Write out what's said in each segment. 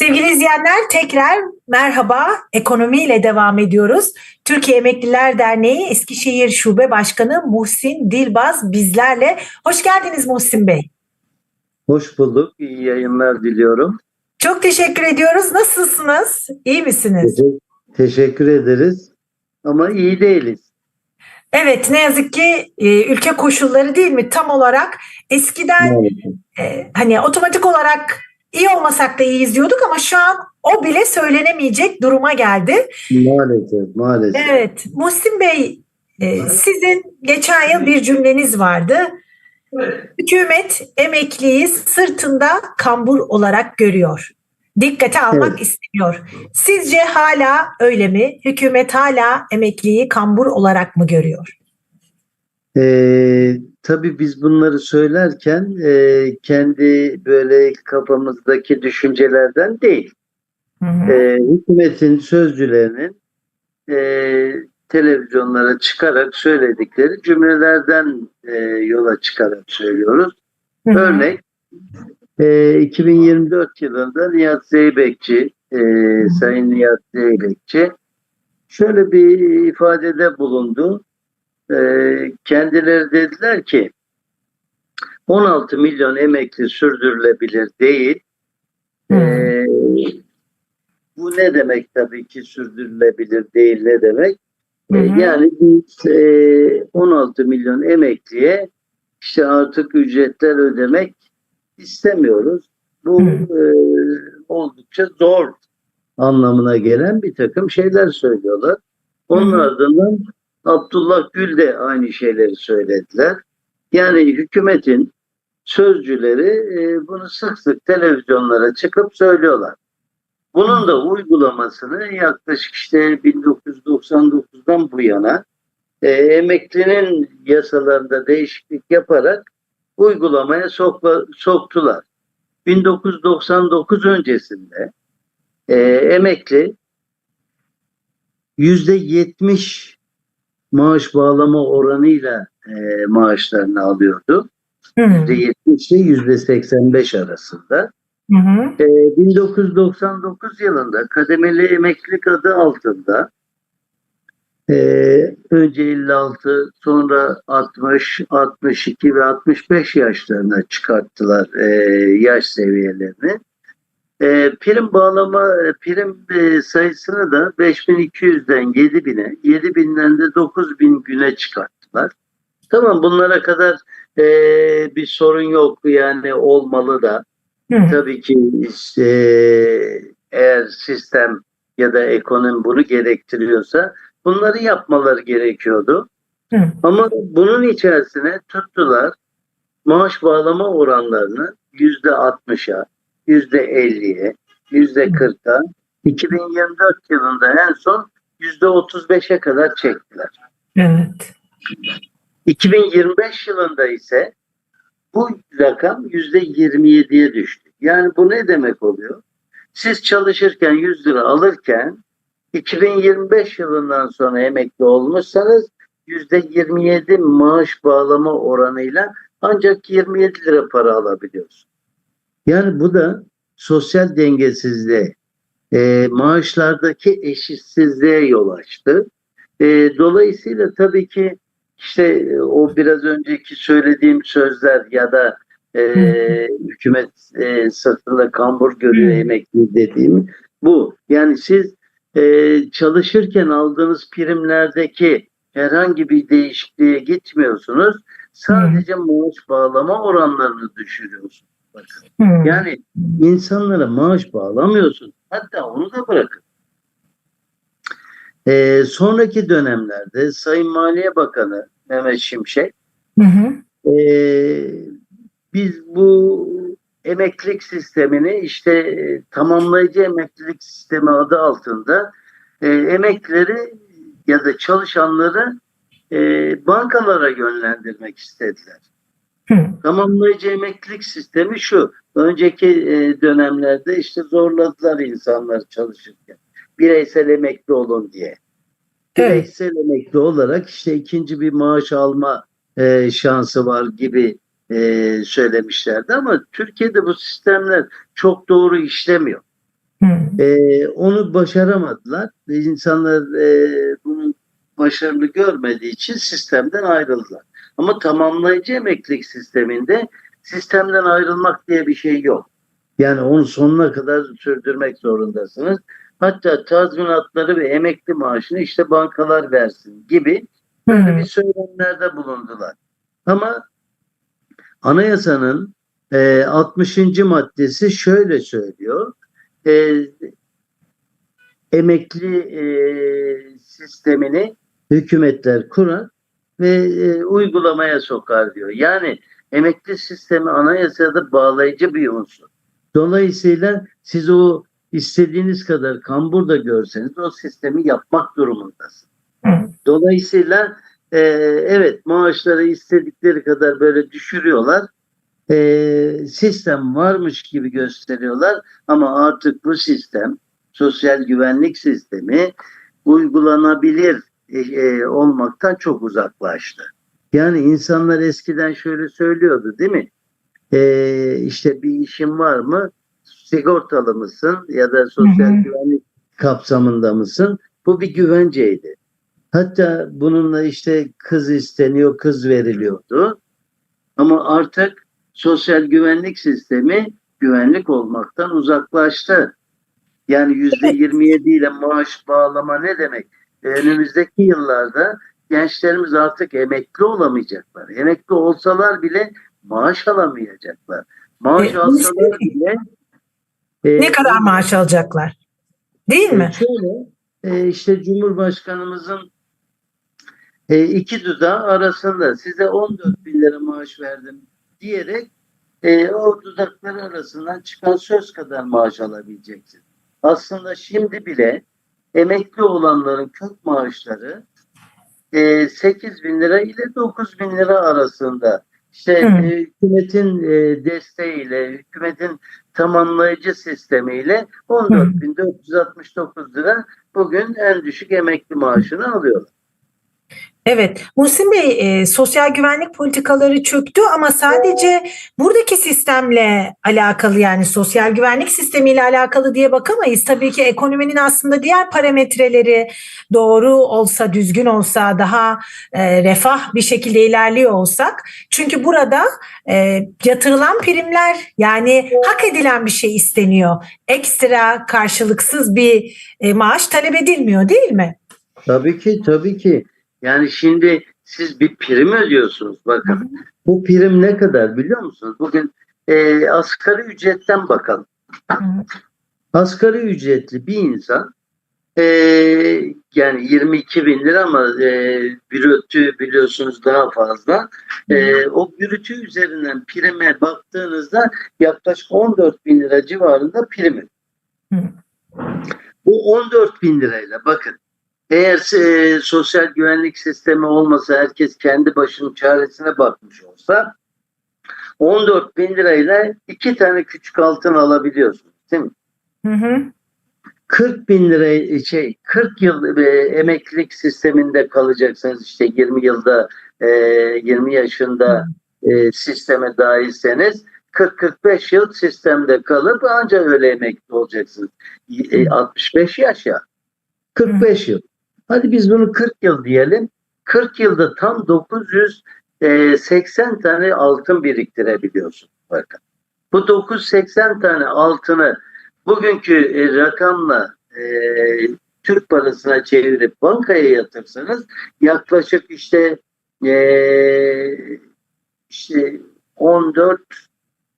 Sevgili izleyenler tekrar merhaba. Ekonomiyle devam ediyoruz. Türkiye Emekliler Derneği Eskişehir Şube Başkanı Muhsin Dilbaz bizlerle. Hoş geldiniz Muhsin Bey. Hoş bulduk. İyi yayınlar diliyorum. Çok teşekkür ediyoruz. Nasılsınız? İyi misiniz? Teşekkür, ederiz. Ama iyi değiliz. Evet ne yazık ki e, ülke koşulları değil mi tam olarak eskiden e, hani otomatik olarak iyi olmasak da iyiyiz diyorduk ama şu an o bile söylenemeyecek duruma geldi. Maalesef. Maalesef. Evet, Muhsin Bey, e, sizin geçen yıl bir cümleniz vardı. Hükümet emekliyi sırtında kambur olarak görüyor. Dikkate almak Evet. istemiyor. Sizce hala öyle mi? Hükümet hala emekliyi kambur olarak mı görüyor? Ee, tabii biz bunları söylerken e, kendi böyle kafamızdaki düşüncelerden değil. Hı hı. Ee, hükümetin sözcülerinin e, televizyonlara çıkarak söyledikleri cümlelerden e, yola çıkarak söylüyoruz. Hı hı. Örnek e, 2024 yılında Nihat Zeybekçi, e, Sayın Nihat Zeybekçi şöyle bir ifadede bulundu. E, kendileri dediler ki 16 milyon emekli sürdürülebilir değil. E, bu ne demek tabii ki sürdürülebilir değil ne demek? Hı E, hı. Yani biz e, 16 milyon emekliye işte artık ücretler ödemek istemiyoruz. Bu e, oldukça zor anlamına gelen bir takım şeyler söylüyorlar. Onun Hı hı. ardından Abdullah Gül de aynı şeyleri söylediler. Yani hükümetin sözcüleri e, bunu sık sık televizyonlara çıkıp söylüyorlar. Bunun da uygulamasını yaklaşık işte 1999'dan bu yana e, emeklinin yasalarında değişiklik yaparak uygulamaya sokla, soktular. 1999 öncesinde e, emekli yüzde 70 maaş bağlama oranıyla e, maaşlarını alıyordu. Hı Yüzde 70 ile yüzde 85 arasında. hı. hı. E, 1999 yılında kademeli emeklilik adı altında e, önce 56 sonra 60, 62 ve 65 yaşlarına çıkarttılar e, yaş seviyelerini. E, prim bağlama e, prim e, sayısını da 5200'den 7000'e 7000'den de 9000 güne çıkarttılar. Tamam bunlara kadar e, bir sorun yok yani olmalı da Hı tabii ki işte eğer sistem ya da ekonomi bunu gerektiriyorsa bunları yapmaları gerekiyordu. Hı. Ama bunun içerisine tuttular maaş bağlama oranlarını yüzde 60'a, yüzde 50'ye, yüzde 40'a 2024 yılında en son yüzde 35'e kadar çektiler. Evet. 2025 yılında ise bu rakam %27'ye düştü. Yani bu ne demek oluyor? Siz çalışırken 100 lira alırken 2025 yılından sonra emekli olmuşsanız %27 maaş bağlama oranıyla ancak 27 lira para alabiliyorsunuz. Yani bu da sosyal dengesizliğe, e, maaşlardaki eşitsizliğe yol açtı. E, dolayısıyla tabii ki işte o biraz önceki söylediğim sözler ya da e, hükümet e, sırtında kambur görüyor emekli dediğim bu. Yani siz e, çalışırken aldığınız primlerdeki herhangi bir değişikliğe gitmiyorsunuz. Sadece maaş bağlama oranlarını düşürüyorsunuz. Bakın. Hı. Yani insanlara maaş bağlamıyorsun. Hatta onu da bırakın. Ee, sonraki dönemlerde Sayın Maliye Bakanı Mehmet Şimşek Hı hı. ee, biz bu emeklilik sistemini işte e, tamamlayıcı emeklilik sistemi adı altında e, emeklileri ya da çalışanları e, bankalara yönlendirmek istediler. Hı. Tamamlayıcı emeklilik sistemi şu. Önceki e, dönemlerde işte zorladılar insanlar çalışırken. Bireysel emekli olun diye. Evet. Bireysel emekli olarak işte ikinci bir maaş alma e, şansı var gibi e, söylemişlerdi ama Türkiye'de bu sistemler çok doğru işlemiyor. Hı. Onu başaramadılar. İnsanlar e, bunu başarılı görmediği için sistemden ayrıldılar. Ama tamamlayıcı emeklilik sisteminde sistemden ayrılmak diye bir şey yok. Yani onu sonuna kadar sürdürmek zorundasınız. Hatta tazminatları ve emekli maaşını işte bankalar versin gibi böyle bir söylemlerde bulundular. Ama anayasanın e, 60. maddesi şöyle söylüyor. E, emekli e, sistemini hükümetler kurar ve e, uygulamaya sokar diyor. Yani emekli sistemi anayasada bağlayıcı bir unsur. Dolayısıyla siz o istediğiniz kadar kamburda görseniz o sistemi yapmak durumundasınız. Dolayısıyla e, evet maaşları istedikleri kadar böyle düşürüyorlar. E, sistem varmış gibi gösteriyorlar ama artık bu sistem sosyal güvenlik sistemi uygulanabilir e, olmaktan çok uzaklaştı. Yani insanlar eskiden şöyle söylüyordu değil mi? E, işte bir işin var mı? Sigortalı mısın ya da sosyal Hı hı. güvenlik kapsamında mısın? Bu bir güvenceydi. Hatta bununla işte kız isteniyor, kız veriliyordu. Ama artık sosyal güvenlik sistemi güvenlik olmaktan uzaklaştı. Yani yüzde 27 ile maaş bağlama ne demek? Önümüzdeki yıllarda gençlerimiz artık emekli olamayacaklar. Emekli olsalar bile maaş alamayacaklar. Maaş E, alsalar bile e, Ne kadar maaş alacaklar? Değil mi? e, Şöyle e, işte Cumhurbaşkanımızın e, iki dudağı arasında size 14 bin lira maaş verdim diyerek e, o dudakları arasından çıkan söz kadar maaş alabileceksin. Aslında şimdi bile emekli olanların kök maaşları e, 8 bin lira ile 9 bin lira arasında. İşte e, hükümetin e, desteğiyle, hükümetin tamamlayıcı sistemiyle 14.469 lira bugün en düşük emekli maaşını alıyorlar. Evet, Muhsin Bey, e, sosyal güvenlik politikaları çöktü ama sadece buradaki sistemle alakalı yani sosyal güvenlik sistemiyle alakalı diye bakamayız. Tabii ki ekonominin aslında diğer parametreleri doğru olsa, düzgün olsa, daha e, refah bir şekilde ilerliyor olsak. Çünkü burada e, yatırılan primler yani hak edilen bir şey isteniyor. Ekstra karşılıksız bir e, maaş talep edilmiyor değil mi? Tabii ki, tabii ki. Yani şimdi siz bir prim ödüyorsunuz bakın. Bu prim ne kadar biliyor musunuz? Bugün e, asgari ücretten bakalım. Hı. Asgari ücretli bir insan e, yani 22 bin lira ama e, bürütü biliyorsunuz daha fazla. E, o bürütü üzerinden prime baktığınızda yaklaşık 14 bin lira civarında primi. Hı. Bu 14 bin lirayla bakın eğer e, sosyal güvenlik sistemi olmasa herkes kendi başının çaresine bakmış olsa 14 bin lirayla iki tane küçük altın alabiliyorsunuz değil mi? Hı hı. 40 bin lira şey 40 yıl e, emeklilik sisteminde kalacaksınız işte 20 yılda e, 20 yaşında e, sisteme dahilseniz 40-45 yıl sistemde kalıp ancak öyle emekli olacaksınız. E, 65 yaş ya. 45 yıl. Hadi biz bunu 40 yıl diyelim. 40 yılda tam 980 tane altın biriktirebiliyorsun. Bakın. Bu 980 tane altını bugünkü e, rakamla e, Türk parasına çevirip bankaya yatırsanız yaklaşık işte e, işte 14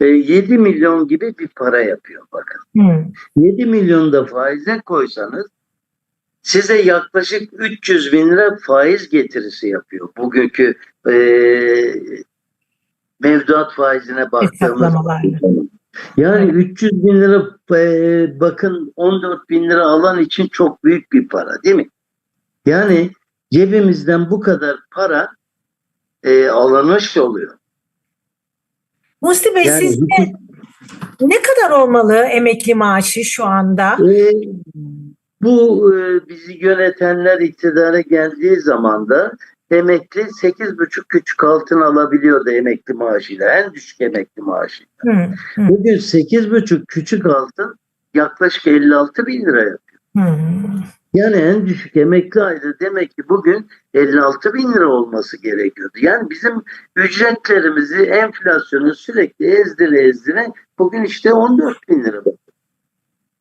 e, 7 milyon gibi bir para yapıyor bakın. Hı. 7 milyon da faize koysanız size yaklaşık 300 bin lira faiz getirisi yapıyor. Bugünkü e, mevduat faizine baktığımız yani 300 bin lira e, bakın 14 bin lira alan için çok büyük bir para değil mi? Yani cebimizden bu kadar para e, alınmış oluyor. Musti Bey Yani sizce ne kadar olmalı emekli maaşı şu anda? E, bu e, bizi yönetenler iktidara geldiği zaman da emekli 8,5 küçük altın alabiliyordu emekli maaşıyla. En düşük emekli maaşıyla. Hı, hı. Bugün 8,5 küçük altın yaklaşık 56 bin lira yapıyor. Hmm. Yani en düşük emekli aylığı demek ki bugün 56 bin lira olması gerekiyordu. Yani bizim ücretlerimizi enflasyonu sürekli ezdire ezdire bugün işte 14 bin lira.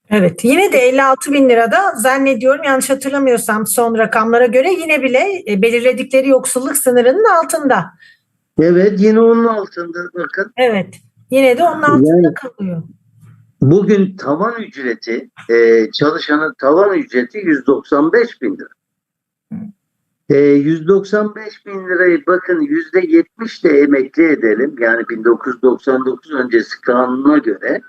Evet yine de 56 bin lirada zannediyorum yanlış hatırlamıyorsam son rakamlara göre yine bile e, belirledikleri yoksulluk sınırının altında. Evet yine onun altında bakın. Evet yine de onun altında Yani- kalıyor. Bugün tavan ücreti e, çalışanın tavan ücreti 195 bin lira. E, 195 bin lirayı bakın yüzde 70 de emekli edelim. Yani 1999 öncesi kanuna göre e,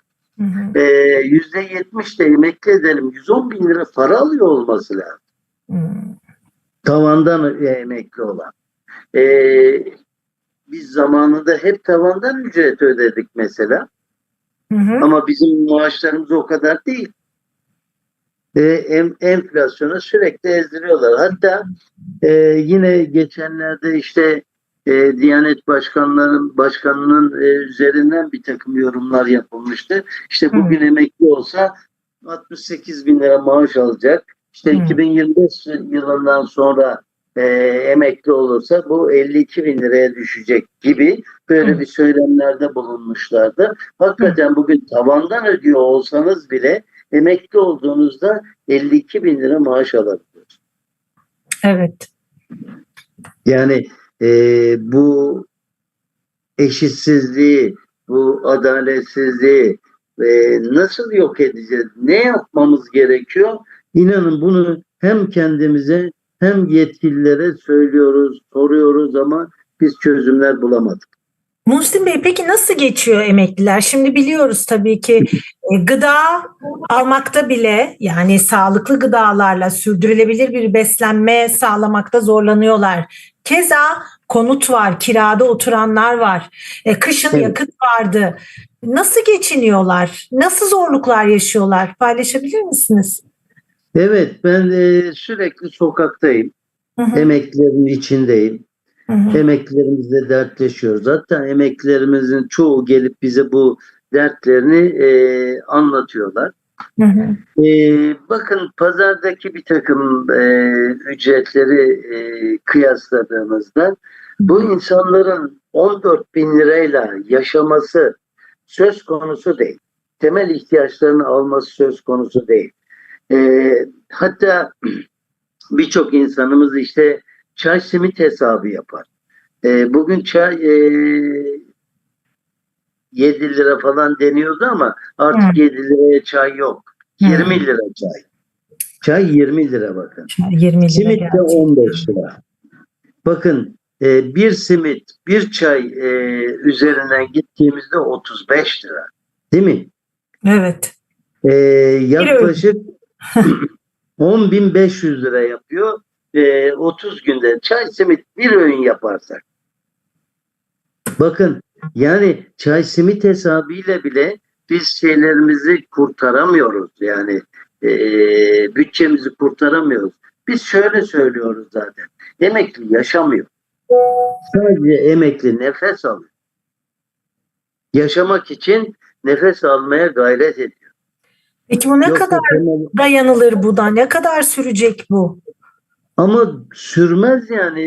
yüzde 70 de emekli edelim. 110 bin lira para alıyor olması lazım. Hmm. Tavandan emekli olan. E, biz zamanında hep tavandan ücret ödedik mesela. Hı hı. Ama bizim maaşlarımız o kadar değil. E, em, enflasyonu sürekli ezdiriyorlar. Hatta e, yine geçenlerde işte e, Diyanet Başkanların Başkanının e, üzerinden bir takım yorumlar yapılmıştı. İşte bugün emekli olsa 68 bin lira maaş alacak. İşte Hı. 2025 yılından sonra e, emekli olursa bu 52 bin liraya düşecek gibi böyle Hı. bir söylemlerde bulunmuşlardı. Hakikaten bugün tavandan ödüyor olsanız bile emekli olduğunuzda 52 bin lira maaş alabiliyorsunuz. Evet. Yani e, bu eşitsizliği, bu adaletsizliği e, nasıl yok edeceğiz? Ne yapmamız gerekiyor? İnanın bunu hem kendimize hem yetkililere söylüyoruz, soruyoruz ama biz çözümler bulamadık. Muhsin Bey peki nasıl geçiyor emekliler? Şimdi biliyoruz tabii ki e, gıda almakta bile yani sağlıklı gıdalarla sürdürülebilir bir beslenme sağlamakta zorlanıyorlar. Keza konut var, kirada oturanlar var. E, kışın Evet. yakıt vardı. Nasıl geçiniyorlar? Nasıl zorluklar yaşıyorlar? Paylaşabilir misiniz? Evet ben e, sürekli sokaktayım. Hı hı, Emeklilerin içindeyim. hı hı, Emeklilerimizle dertleşiyoruz. Hatta emeklilerimizin çoğu gelip bize bu dertlerini e, anlatıyorlar. Hı hı. E, bakın pazardaki bir takım e, ücretleri e, kıyasladığımızda bu insanların 14 bin lirayla yaşaması söz konusu değil. Temel ihtiyaçlarını alması söz konusu değil. E, hatta birçok insanımız işte çay simit hesabı yapar. E, bugün çay e, 7 lira falan deniyordu ama artık Hı. 7 liraya çay yok. Hı. 20 lira çay. Çay 20 lira bakın. 20 lira Simit de geldi. 15 lira. Bakın e, bir simit, bir çay e, üzerinden gittiğimizde 35 lira. Değil mi? Evet. E, yaklaşık 10.500 lira yapıyor. E, 30 günde çay simit bir öğün yaparsak. Bakın yani çay simit hesabıyla bile biz şeylerimizi kurtaramıyoruz. Yani e, bütçemizi kurtaramıyoruz. Biz şöyle söylüyoruz zaten. Emekli yaşamıyor. Sadece emekli nefes alıyor. Yaşamak için nefes almaya gayret ediyor. Peki bu ne Yoksa kadar dayanılır bu da? Ne kadar sürecek bu? Ama sürmez yani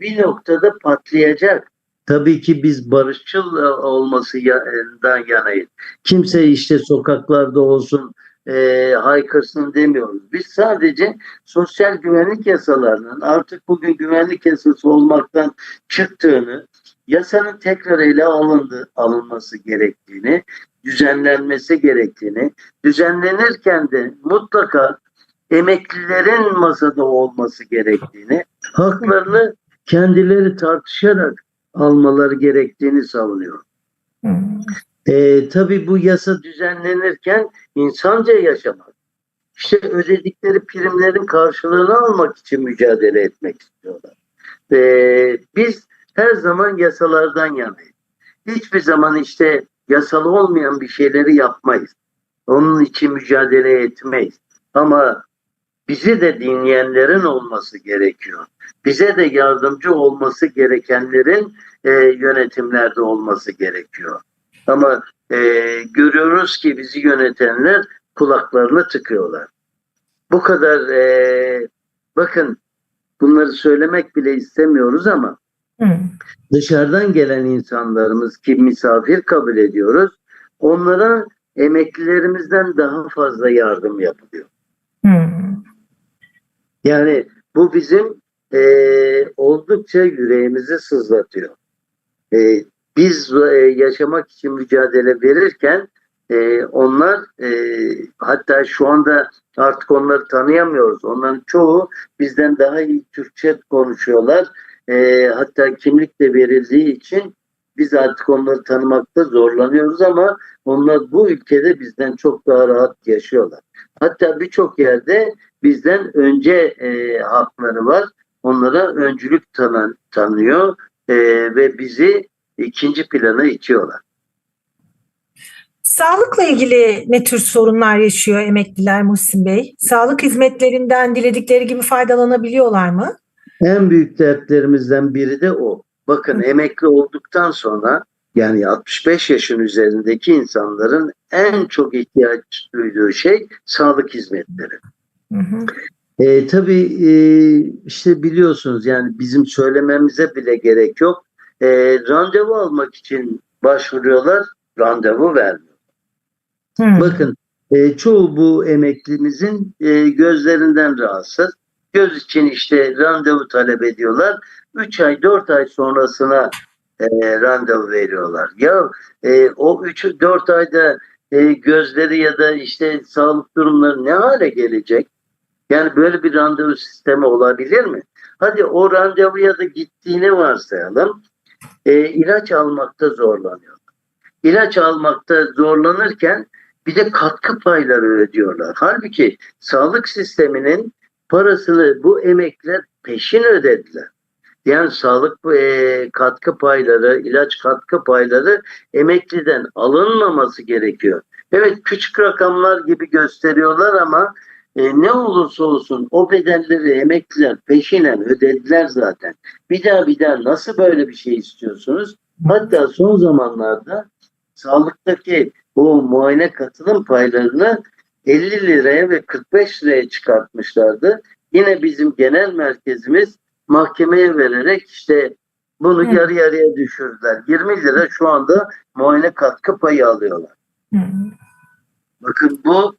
bir noktada patlayacak. Tabii ki biz barışçıl e, olmasından yanayız. Kimse işte sokaklarda olsun e, haykırsın demiyoruz. Biz sadece sosyal güvenlik yasalarının artık bugün güvenlik yasası olmaktan çıktığını, yasanın tekrar ele alındı, alınması gerektiğini, düzenlenmesi gerektiğini, düzenlenirken de mutlaka emeklilerin masada olması gerektiğini, haklarını kendileri tartışarak almaları gerektiğini savunuyor. E, tabii bu yasa düzenlenirken insanca yaşamak, işte ödedikleri primlerin karşılığını almak için mücadele etmek istiyorlar. E, biz her zaman yasalardan yanayız. Hiçbir zaman işte yasal olmayan bir şeyleri yapmayız. Onun için mücadele etmeyiz. Ama bizi de dinleyenlerin olması gerekiyor. Bize de yardımcı olması gerekenlerin e, yönetimlerde olması gerekiyor. Ama e, görüyoruz ki bizi yönetenler kulaklarına tıkıyorlar. Bu kadar e, bakın bunları söylemek bile istemiyoruz ama Hı. dışarıdan gelen insanlarımız ki misafir kabul ediyoruz. Onlara emeklilerimizden daha fazla yardım yapılıyor. Hı. Yani bu bizim eee, oldukça yüreğimizi sızlatıyor. Eee, biz eee, yaşamak için mücadele verirken eee, onlar eee, hatta şu anda artık onları tanıyamıyoruz. Onların çoğu bizden daha iyi Türkçe konuşuyorlar. Eee, hatta kimlik de verildiği için biz artık onları tanımakta zorlanıyoruz ama onlar bu ülkede bizden çok daha rahat yaşıyorlar. Hatta birçok yerde bizden önce e, hakları var. Onlara öncülük tanı, tanıyor e, ve bizi ikinci plana itiyorlar. Sağlıkla ilgili ne tür sorunlar yaşıyor emekliler Muhsin Bey? Sağlık hizmetlerinden diledikleri gibi faydalanabiliyorlar mı? En büyük dertlerimizden biri de o. Bakın emekli olduktan sonra yani 65 yaşın üzerindeki insanların en çok ihtiyaç duyduğu şey sağlık hizmetleri. Hı hı. E, tabii e, işte biliyorsunuz yani bizim söylememize bile gerek yok. E, randevu almak için başvuruyorlar, randevu vermiyor. Hı. Bakın e, çoğu bu emeklimizin e, gözlerinden rahatsız. Göz için işte randevu talep ediyorlar. 3 ay 4 ay sonrasına e, randevu veriyorlar. Ya e, o 3-4 ayda e, gözleri ya da işte sağlık durumları ne hale gelecek? Yani böyle bir randevu sistemi olabilir mi? Hadi o randevuya da gittiğini varsayalım. E, ilaç almakta zorlanıyor. İlaç almakta zorlanırken bir de katkı payları ödüyorlar. Halbuki sağlık sisteminin parasını bu emekliler peşin ödediler. Yani sağlık e, katkı payları, ilaç katkı payları emekliden alınmaması gerekiyor. Evet küçük rakamlar gibi gösteriyorlar ama e, ne olursa olsun o bedelleri emekliler peşinen ödediler zaten. Bir daha bir daha nasıl böyle bir şey istiyorsunuz? Hatta son zamanlarda sağlıktaki bu muayene katılım paylarını 50 liraya ve 45 liraya çıkartmışlardı. Yine bizim genel merkezimiz mahkemeye vererek işte bunu Hı. yarı yarıya düşürdüler. 20 lira şu anda muayene katkı payı alıyorlar. Hı. Bakın bu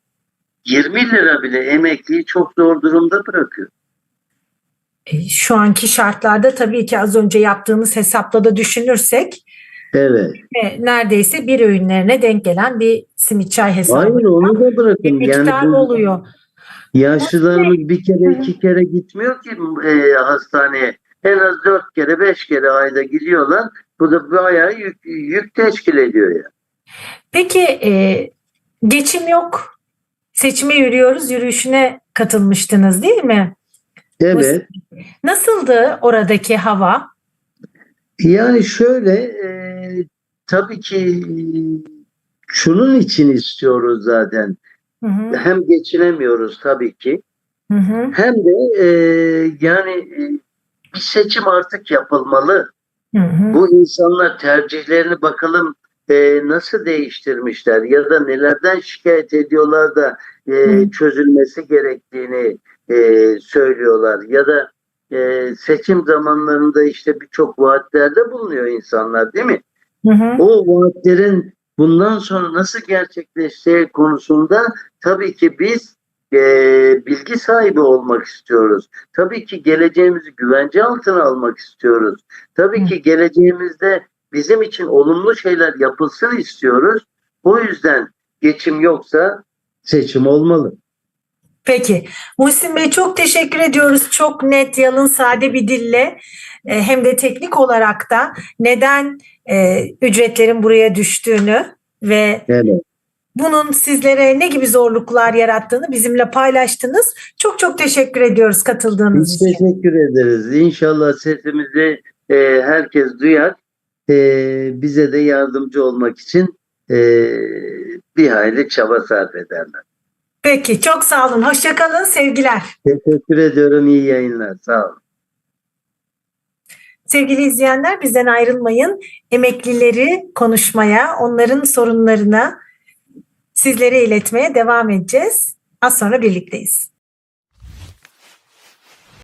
20 lira bile emekliyi çok zor durumda bırakıyor. E, Şu anki şartlarda tabii ki az önce yaptığımız hesapla da düşünürsek Evet. e, neredeyse bir öğünlerine denk gelen bir simit çay hesabı. Hayır onu da Bir bırakın. miktar Yani bu oluyor. yaşlılarımız bir kere iki kere gitmiyor ki e, hastaneye. En az dört kere beş kere ayda gidiyorlar. Bu da bayağı yük, yük teşkil ediyor ya. Peki e, geçim yok. Seçime yürüyoruz. Yürüyüşüne katılmıştınız değil mi? Evet. Nasıldı oradaki hava? Yani şöyle e, tabii ki e, şunun için istiyoruz zaten. Hı hı, Hem geçinemiyoruz tabii ki. hı hı, Hem de e, yani e, bir seçim artık yapılmalı. hı hı, Bu insanlar tercihlerini bakalım e, nasıl değiştirmişler ya da nelerden şikayet ediyorlar da e, çözülmesi gerektiğini e, söylüyorlar ya da e, seçim zamanlarında işte birçok vaatlerde bulunuyor insanlar değil mi? hı hı. O vaatlerin bundan sonra nasıl gerçekleşeceği konusunda tabii ki biz e, bilgi sahibi olmak istiyoruz. Tabii ki geleceğimizi güvence altına almak istiyoruz. Tabii ki geleceğimizde bizim için olumlu şeyler yapılsın istiyoruz. O yüzden geçim yoksa seçim olmalı. Peki. Muhsin Bey çok teşekkür ediyoruz. Çok net, yalın, sade bir dille e, hem de teknik olarak da neden e, ücretlerin buraya düştüğünü ve Evet. bunun sizlere ne gibi zorluklar yarattığını bizimle paylaştınız. Çok çok teşekkür ediyoruz katıldığınız Biz için. teşekkür ederiz. İnşallah sesimizi e, herkes duyar. E, bize de yardımcı olmak için e, bir hayli çaba sarf ederler. Peki çok sağ olun. Hoşçakalın. Sevgiler. Teşekkür ediyorum. İyi yayınlar. Sağ olun. Sevgili izleyenler bizden ayrılmayın. Emeklileri konuşmaya, onların sorunlarına siz sizlere iletmeye devam edeceğiz. Az sonra birlikteyiz.